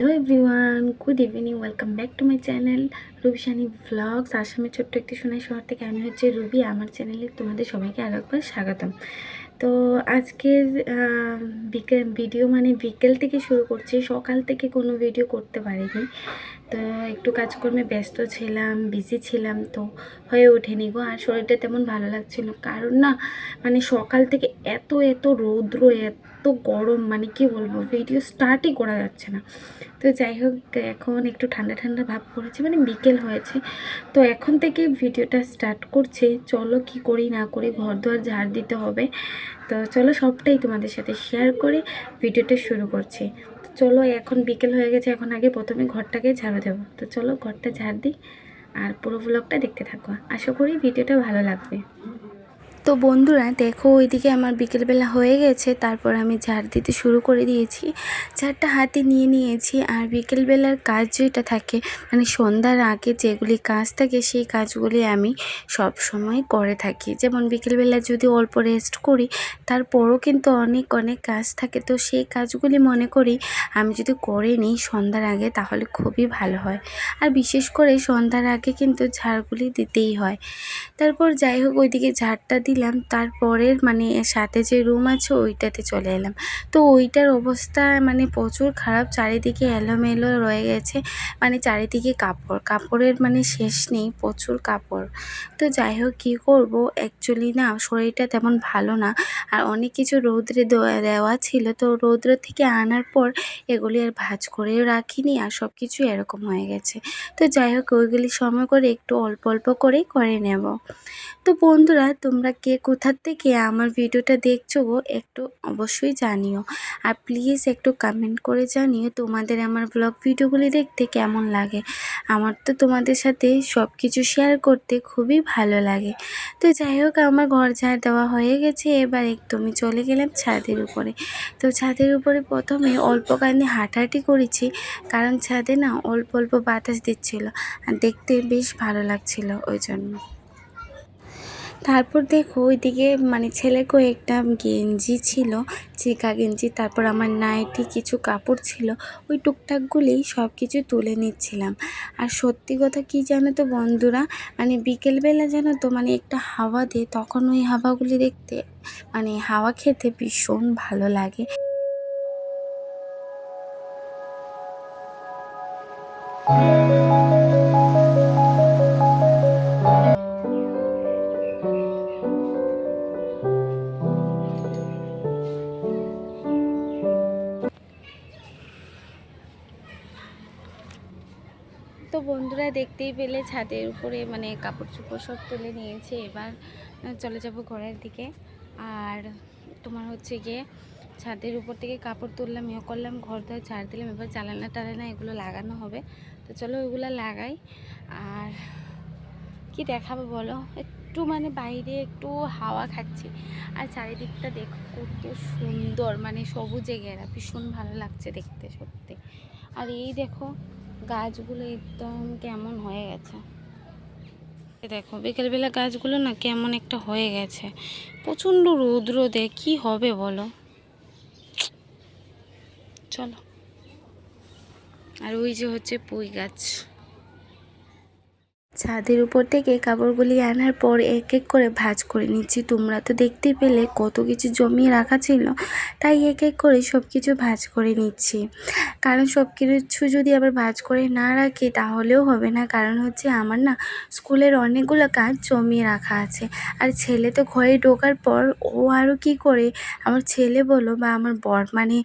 Hello everyone good evening welcome back to my channel Rubishani vlogs আসামের ছোট্ট একটি সোনাই শহর থেকে আমি হচ্ছে রুবি, আমার চ্যানেলে তোমাদের সবাইকে আর একবার স্বাগতম। তো আজকের বিকেল ভিডিও মানে বিকেল থেকে শুরু করছি, সকাল থেকে কোনো ভিডিও করতে পারিনি। তো একটু কাজকর্মে ব্যস্ত ছিলাম বিজি ছিলাম তো হয়ে ওঠেনি গো। আর শরীরটা তেমন ভালো লাগছিল কারণ না মানে সকাল থেকে এত এত রৌদ্র, এত গরম মানে কি বলব ভিডিও স্টার্টই করা যাচ্ছে না। তো যাই হোক, এখন একটু ঠান্ডা ঠান্ডা ভাব পড়েছে মানে বিকেল হয়েছে। তো এখন থেকে ভিডিওটা স্টার্ট করছে। চলো কি করি, না করি ঘর দুয়ার ঝাড় দিতে হবে। তো চলো সবটাই তোমাদের সাথে শেয়ার করে ভিডিওটা শুরু করছি। চলো, এখন বিকেল হয়ে গেছে, এখন আগে প্রথমে ঘরটাকে ঝাড়ু দেবো। তো চলো, ঘরটা ঝাড় দিই আর পুরো ব্লগটা দেখতে থাকো। আশা করি ভিডিওটা ভালো লাগবে। তো বন্ধুরা, দেখো ওইদিকে আমার বিকেলবেলা হয়ে গেছে, তারপর আমি ঝাড় দিতে শুরু করে দিয়েছি। ঝাড়টা হাতে নিয়ে নিয়েছি, আর বিকেলবেলার কাজ যেটা থাকে মানে সন্ধ্যার আগে যেগুলি কাজ থাকে, সেই কাজগুলি আমি সব সময় করে থাকি। যেমন বিকেলবেলা যদি অল্প রেস্ট করি, তারপরও কিন্তু অনেক অনেক কাজ থাকে। তো সেই কাজগুলি মনে করি, আমি যদি করে নিই সন্ধ্যার আগে, তাহলে খুবই ভালো হয়। আর বিশেষ করে সন্ধ্যার আগে কিন্তু ঝাড়গুলি দিতেই হয়। তারপর যাই হোক, ওইদিকে ঝাড়টা দিলাম। তারপরের মানে সাথে যে রুম আছে ওইটাতে চলে এলাম। তো ওইটার অবস্থা মানে প্রচুর খারাপ। চারিদিকে এলোমেলো রয়ে গেছে। মানে চারিদিকে কাপড়। কাপড়ের মানে শেষ নেই, প্রচুর কাপড়। তো যাই হোক, কী করব? অ্যাকচুয়ালি না, শরীরটা তেমন ভালো না। আর অনেক কিছু রৌদ্রে দেওয়া ছিল। তো রৌদ্র থেকে আনার পর এগুলি আর ভাঁজ করেও রাখিনি আর সব কিছু এরকম হয়ে গেছে। তো যাই হোক, ওইগুলি সময় করে একটু অল্প অল্প করেই করে নেব। তো বন্ধুরা, তোমরা কে কোথার থেকে আমার ভিডিওটা দেখছ একটু অবশ্যই জানিও। আর প্লিজ একটু কমেন্ট করে জানিও তোমাদের আমার ব্লগ ভিডিওগুলি দেখতে কেমন লাগে। আমার তো তোমাদের সাথে সব কিছু শেয়ার করতে খুবই ভালো লাগে। তো যাই হোক, আমার ঘর ঝাড় দেওয়া হয়ে গেছে, এবার একদমই চলে গেলাম ছাদের উপরে। তো ছাদের উপরে প্রথমে অল্প কানে হাঁটাহাঁটি করেছি, কারণ ছাদে না অল্প অল্প বাতাস দিচ্ছিল, আর দেখতে বেশ ভালো লাগছিল ওই জন্য। তারপর দেখো ওইদিকে মানে ছেলের কয়েকটা গেঞ্জি ছিল, চিকা গেঞ্জি, তারপর আমার নাইটি কিছু কাপড় ছিল, ওই টুকটাকগুলি সব কিছু তুলে নিচ্ছিলাম। আর সত্যি কথা কি জানো তো বন্ধুরা মানে বিকেলবেলা জানো তো মানে একটা হাওয়া দেয়, তখন ওই হাওয়াগুলি দেখতে মানে হাওয়া খেতে ভীষণ ভালো লাগে। তো বন্ধুরা দেখতেই পেলে ছাদের উপরে মানে কাপড় চোপড় সব তুলে নিয়েছে। এবার চলে যাব ঘরের দিকে। আর তোমার হচ্ছে গিয়ে ছাদের উপর থেকে কাপড় তুললাম ইয়ে করলাম, ঘর ধরে ছাড় দিলাম। এবার জানালা টালানা এগুলো লাগানো হবে। তো চলো ওইগুলো লাগাই। আর কি দেখাবো বলো? একটু মানে বাইরে একটু হাওয়া খাচ্ছি। আর চারিদিকটা দেখো কত সুন্দর মানে সবুজে ঘেরা। ভীষণ ভালো লাগছে দেখতে সত্যি। আর এই দেখো গাছগুলো একদম কেমন হয়ে গেছে। দেখো, বিকেলবেলা গাছগুলো না কেমন একটা হয়ে গেছে। প্রচণ্ড রোদ রোদে কী হবে বলো? চলো। আর ওই যে হচ্ছে পুঁই গাছ। ছাদের উপর থেকে কাপড়গুলি আনার পর এক এক করে ভাঁজ করে নিচ্ছি। তোমরা তো দেখতে পেলে কত কিছু জমিয়ে রাখা ছিল। তাই এক এক করে সব কিছু ভাঁজ করে নিচ্ছি। কারণ সব কিছু যদি আবার ভাঁজ করে না রাখি তাহলেও হবে না। কারণ হচ্ছে আমার না স্কুলের অনেকগুলো কাজ জমিয়ে রাখা আছে। আর ছেলে তো ঘরে ঢোকার পর ও আরও কী করে? আমার ছেলে বলো বা আমার বর মানে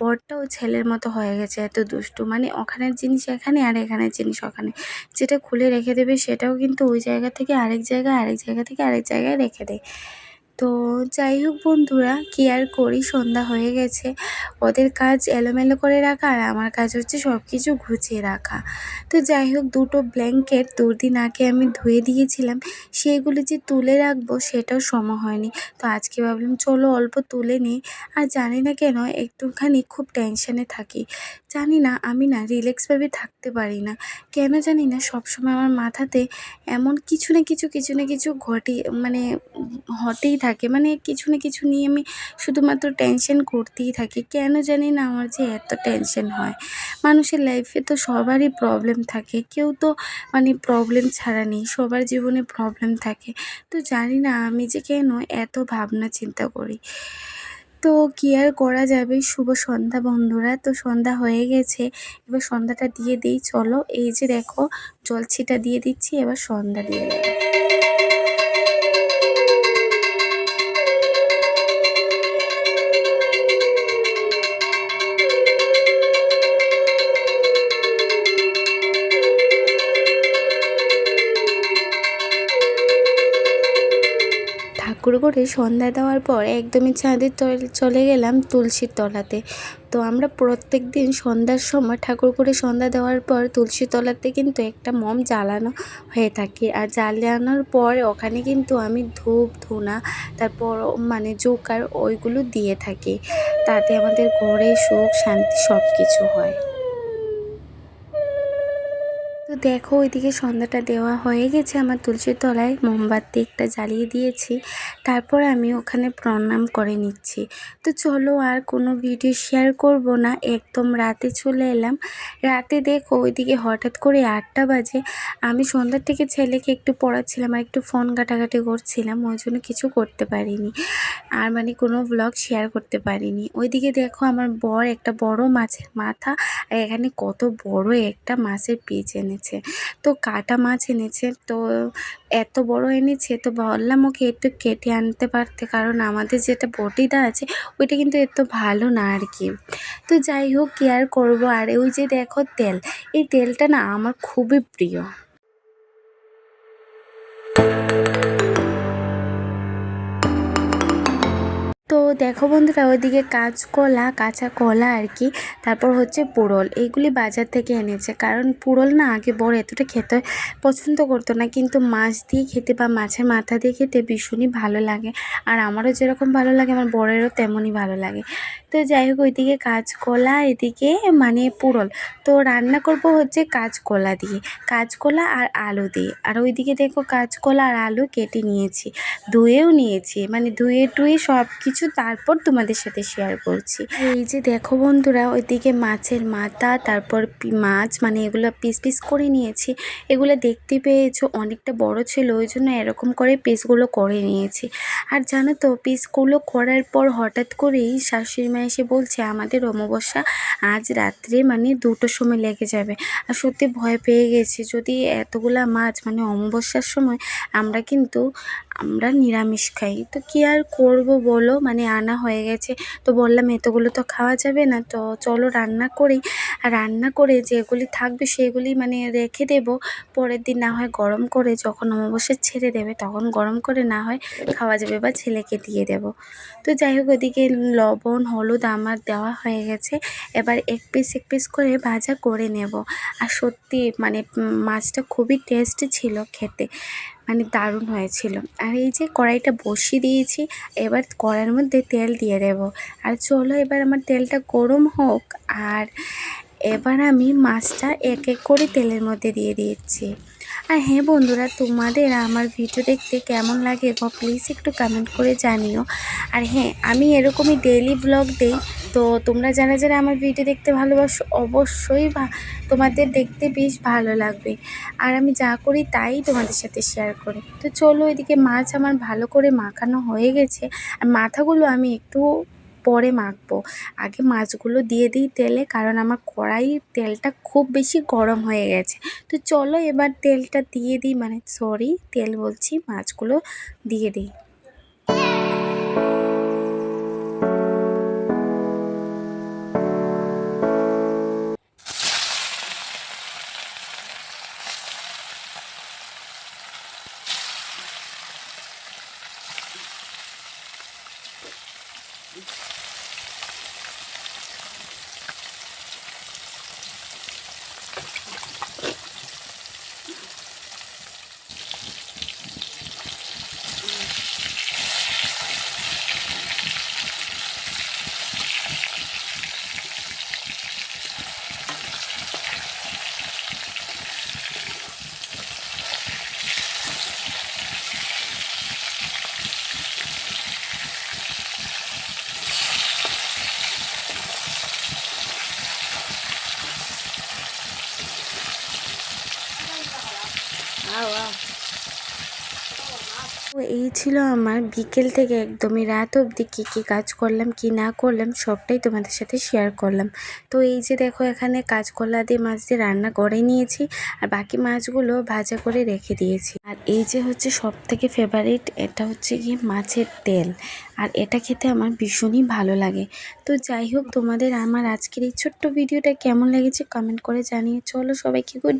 বরটাও ছেলের মতো হয়ে গেছে, এত দুষ্টু। মানে ওখানের জিনিস এখানে আর এখানের জিনিস ওখানে। যেটা খুলে রেখে দেবে সেটাও কিন্তু ওই জায়গা থেকে আরেক জায়গায়, আরেক জায়গা থেকে আরেক জায়গায় রেখে দেয় তো যাই হোক বন্ধুরা, কী আর করি? সন্ধ্যা হয়ে গেছে। ওদের কাজ এলোমেলো করে রাখা আর আমার কাজ হচ্ছে সব কিছু গুছিয়ে রাখা। তো যাই হোক, দুটো ব্ল্যাঙ্কেট দুদিন আগে আমি ধুয়ে দিয়েছিলাম। সেগুলো যে তুলে রাখব সেটাও সময় হয়নি। তো আজকে ভাবলাম, চলো অল্প তুলে নিই। আর জানি না কেন, একটুখানি খুব টেনশানে থাকি। জানি না, আমি না রিল্যাক্সভাবে থাকতে পারি না। কেন জানি না, সবসময় আমার মাথাতে এমন কিছু না কিছু কিছু না কিছু ঘটে মানে হতেই থাকে। মানে কিছু না কিছু নিয়ে আমি শুধুমাত্র টেনশন করতেই থাকি। কেন জানি না, আমার যে এত টেনশন হয়। মানুষের লাইফে তো সবারই প্রবলেম থাকে। কেউ তো মানে প্রবলেম ছাড়া নেই, সবার জীবনে প্রবলেম থাকে। তো জানি না, আমি যে কেন এত ভাবনা চিন্তা করি। তো কী আর করা যাবে? শুভ সন্ধ্যা বন্ধুরা। তো সন্ধ্যা হয়ে গেছে। এবার সন্ধ্যাটা দিয়ে দিই। চলো, এই যে দেখো, জল ছিটা দিয়ে দিচ্ছি। এবার সন্ধ্যা দিয়ে দেবো। ঠাকুর করে সন্ধ্যা দেওয়ার পর একদমই তল চলে গেলাম তুলসীর তলাতে। তো আমরা প্রত্যেক দিন সন্ধ্যার সময় ঠাকুর করে সন্ধ্যা দেওয়ার পর তুলসী তলাতে কিন্তু একটা মম জ্বালানো হয়ে থাকে। আর জ্বালানোর পর ওখানে কিন্তু আমি ধূপ, ধুনা, তারপর মানে জোকার ওইগুলো দিয়ে থাকি। তাতে আমাদের ঘরে সুখ, শান্তি সব কিছু হয়। দেখো, ওইদিকে সন্ধ্যাটা দেওয়া হয়ে গেছে। আমার তুলসীর তলায় মোমবাতি একটা জ্বালিয়ে দিয়েছি। তারপর আমি ওখানে প্রণাম করে নিচ্ছি। তো চলো, আর কোনো ভিডিও শেয়ার করব না। একদম রাতে চলে এলাম। রাতে দেখো, ওইদিকে হঠাৎ করে আটটা বাজে। আমি সন্ধ্যার থেকে ছেলেকে একটু পড়াচ্ছিলাম আর একটু ফোন ঘাটাঘাটি করছিলাম। ওই জন্য কিছু করতে পারিনি। আর মানে কোনো ব্লগ শেয়ার করতে পারিনি। ওইদিকে দেখো, আমার বর একটা বড় মাছের মাথা। আর এখানে কত বড় একটা মাছের পিস এনেছে। তো কাটা মাছ এনেছে। তো এত বড় এনেছে, তো বললাম ওকে একটু কেটে আনতে পারতে। কারণ আমাদের যেটা বটিটা আছে, ওইটা কিন্তু এত ভালো না আর কি। তো যাই হোক কেয়ার করব? আর ওই যে দেখো তেল, এই তেলটা না আমার খুবই প্রিয়। দেখো বন্ধুরা, ওইদিকে কাঁচকলা কাঁচা কলা আর কি, তারপর হচ্ছে পুরল এইগুলি বাজার থেকে এনেছে। কারণ পুরল না, আগে বড় এতটা খেতে পছন্দ করতো না, কিন্তু মাছ দিয়ে খেতে বা মাছের মাথা দিয়ে খেতে ভীষণই ভালো লাগে। আর আমারও যেরকম ভালো লাগে, আমার বরেরও তেমনই ভালো লাগে। তো যাই হোক, ওইদিকে কাঁচকলা এদিকে মানে পুরল তো রান্না করব হচ্ছে কাঁচকলা দিয়ে কাঁচকলা আর আলু দিয়ে। আর ওইদিকে দেখো কাঁচকলা আর আলু কেটে নিয়েছি, ধুয়েও নিয়েছি। মানে ধুয়ে টুয়ে সব কিছু তারপর তোমাদের সাথে শেয়ার করছি। এই যে দেখো বন্ধুরা, ওইদিকে মাছের মাথা, তারপর মাছ মানে এগুলো পিস পিস করে নিয়েছি। এগুলো দেখতে পেয়েছ, অনেকটা বড় ছিল, ওই জন্য এরকম করে পিসগুলো করে নিয়েছি। আর জানো তো পিসগুলো করার পর হঠাৎ করেই শাশুড়ি মা এসে বলছে, আমাদের অমাবস্যা আজ রাত্রে মানে দুটোর সময় লেগে যাবে। আর সত্যি ভয় পেয়ে গেছি, যদি এতগুলা মাছ মানে অমাবস্যার সময় আমরা কিন্তু আমরা নিরামিষ খাই। তো কী আর করব বলো? মানে আনা হয়ে গেছে। তো বললাম, এতগুলো তো খাওয়া যাবে না, তো চলো রান্না করি। রান্না করে যেগুলি থাকবে সেগুলি মানে রেখে দেব। পরের দিন না হয় গরম করে যখন অমাবস্যা ছেড়ে দেবে, তখন গরম করে না হয় খাওয়া যাবে বা ছেলেকে দিয়ে দেব। তো যাই হোক, ওদিকে লবণ, হলুদ আমার দেওয়া হয়ে গেছে। এবার এক পিস এক পিস করে ভাজা করে নেব। আর সত্যি মানে মাছটা খুবই টেস্টি ছিল খেতে। মানে দারুণ হয়েছিল। আর এই যে কড়াইটা বসিয়ে দিয়েছি, এবার কড়াইয়ের মধ্যে তেল দিয়ে দেব। আর চলো এবার আমার তেলটা গরম হোক। আর এবার আমি মাছটা এক এক করে তেলের মধ্যে দিয়ে দিচ্ছি। আর হ্যাঁ বন্ধুরা, তোমাদের আমার ভিডিও দেখতে কেমন লাগে প্লিজ একটু কমেন্ট করে জানিও। আর হ্যাঁ আমি এরকমই ডেইলি ব্লগ দেই, তো তোমরা যারা যারা আমার ভিডিও দেখতে ভালোবাসো অবশ্যই তোমাদের দেখতে বেশ ভালো লাগবে। আর আমি যা করি তাই তোমাদের সাথে শেয়ার করি। তো চলো এদিকে মাছ আমার ভালো করে মাখানো হয়ে গেছে, আর মাথাগুলো আমি একটু পরে মাখবো। আগে মাছগুলো দিয়ে দিই তেলে, কারণ আমার কড়াই তেলটা খুব বেশি গরম হয়ে গেছে। তো চলো এবার তেলটা দিয়ে দিই মানে সরি তেল বলছি, মাছগুলো দিয়ে দিই। এই ছিল আমার বিকেল থেকে একদমই রাত অবধি কী কী কাজ করলাম, কি না করলাম, সবটাই তোমাদের সাথে শেয়ার করলাম। তো এই যে দেখো এখানে কাঁচকলা দিয়ে মাছ দিয়ে রান্না করে নিয়েছি, আর বাকি মাছগুলো ভাজা করে রেখে দিয়েছি। আর এই যে হচ্ছে সব থেকে ফেভারিট এটা হচ্ছে কি মাছের তেল, আর এটা খেতে আমার ভীষণই ভালো লাগে। তো যাই হোক, তোমাদের আমার আজকের এই ছোট্ট ভিডিওটা কেমন লেগেছে কমেন্ট করে জানিয়ে চলো সবাইকে গুড